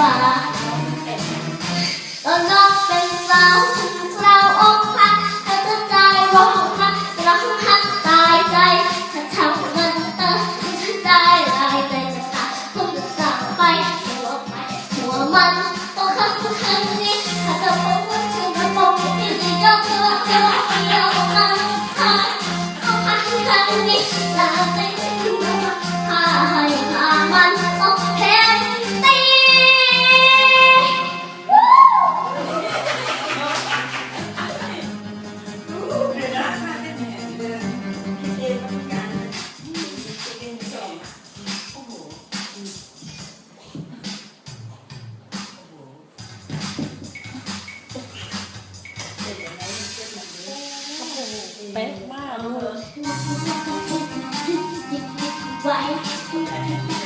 ว่าตอนรัเป็นสาวถึงคราอกหักเธอก็ใจร้องหักร้องหักตายใจเธอทำงินเติมฉันได้รายใจจะตายคงจะกลับไปหัวไปหัวมันต้อ้างครั้งนี้ถ้าเธอพบรับอกไม่ได้ยกเลิกเธอว่าเดียวมันหายต้องข้ฉันงนี้ เป๊ะมากลูก